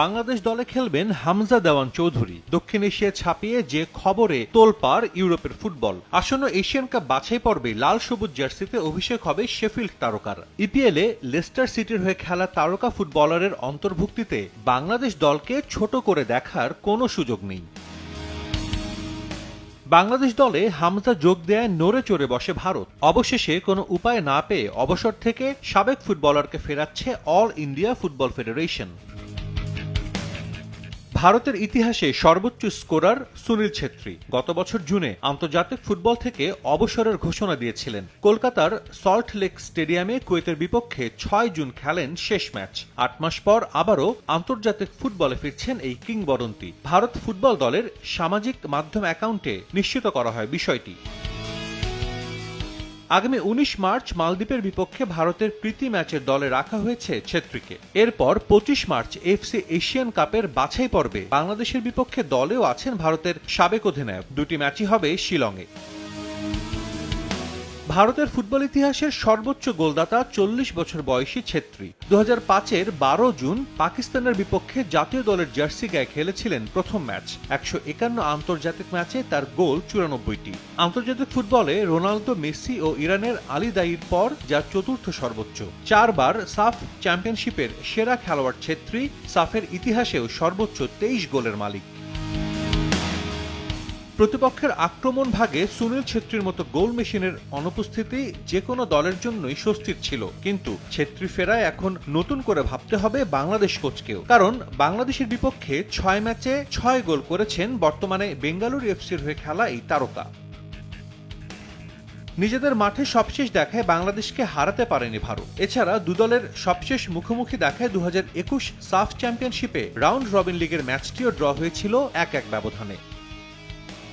বাংলাদেশ দলে খেলবেন হামজা দেওয়ান চৌধুরী। দক্ষিণ এশিয়া ছাপিয়ে যে খবরে তোলপাড় ইউরোপের ফুটবল। আসন্ন এশিয়ান কাপ বাছাই পর্বে লাল সবুজ জার্সিতে অভিষেক হবে শেফিল্ড তারকার। ইপিএলে লেস্টার সিটির হয়ে খেলা তারকা ফুটবলারের অন্তর্ভুক্তিতে বাংলাদেশ দলকে ছোট করে দেখার কোনো সুযোগ নেই। বাংলাদেশ দলে হামজা যোগ দেয় নড়ে চড়ে বসে ভারত। অবশেষে কোনো উপায় না পেয়ে অবসর থেকে সাবেক ফুটবলারকে ফেরাচ্ছে অল ইন্ডিয়া ফুটবল ফেডারেশন। ভারতের ইতিহাসে সর্বোচ্চ স্কোরার সুনীল ছেত্রী। গত বছর জুনে আন্তর্জাতিক ফুটবল থেকে অবসরের ঘোষণা দিয়েছিলেন। কলকাতার সল্ট লেক স্টেডিয়ামে কুয়েতের বিপক্ষে ছয় জুন খেলেন শেষ ম্যাচ। আট মাস পর আবারও আন্তর্জাতিক ফুটবলে ফিরছেন এই কিংবদন্তি। ভারত ফুটবল দলের সামাজিক মাধ্যম অ্যাকাউন্টে নিশ্চিত করা হয় বিষয়টি। আগামী উনিশ মার্চ মালদ্বীপের বিপক্ষে ভারতের প্রীতি ম্যাচের দলে রাখা হয়েছে ছেত্রীকে। এরপর পঁচিশ মার্চ এফসি এশিয়ান কাপের বাছাই পর্বে বাংলাদেশের বিপক্ষে দলেও আছেন ভারতের সাবেক অধিনায়ক। দুটি ম্যাচই হবে শিলংয়ে। ভারতের ফুটবল ইতিহাসের সর্বোচ্চ গোলদাতা চল্লিশ বছর বয়সী ছেত্রী। দু হাজার পাঁচের বারো জুন পাকিস্তানের বিপক্ষে জাতীয় দলের জার্সি গায়ে খেলেছিলেন প্রথম ম্যাচ। একশো একান্ন আন্তর্জাতিক ম্যাচে তার গোল চুরানব্বইটি। আন্তর্জাতিক ফুটবলে রোনালদো, মেসি ও ইরানের আলী দায়ির পর যা চতুর্থ সর্বোচ্চ। চারবার সাফ চ্যাম্পিয়নশিপের সেরা খেলোয়াড় ছেত্রী, সাফের ইতিহাসেও সর্বোচ্চ তেইশ গোলের মালিক। প্রতিপক্ষের আক্রমণ ভাগে সুনীল ছেত্রীর মতো গোল মেশিনের অনুপস্থিতি যে কোনো দলের জন্যই স্বস্তির ছিল। কিন্তু ছেত্রী ফেরায় এখন নতুন করে ভাবতে হবে বাংলাদেশ কোচকেও। কারণ বাংলাদেশের বিপক্ষে ছয় ম্যাচে ছয় গোল করেছেন বর্তমানে বেঙ্গালুরু এফসির হয়ে খেলা এই তারকা। নিজেদের মাঠে সবশেষ দেখায় বাংলাদেশকে হারাতে পারেনি ভারত। এছাড়া দুদলের সবশেষ মুখোমুখি দেখায় দু একুশ সাফ চ্যাম্পিয়নশিপে রাউন্ড রবিন লিগের ম্যাচটিও ড্র হয়েছিল এক এক ব্যবধানে।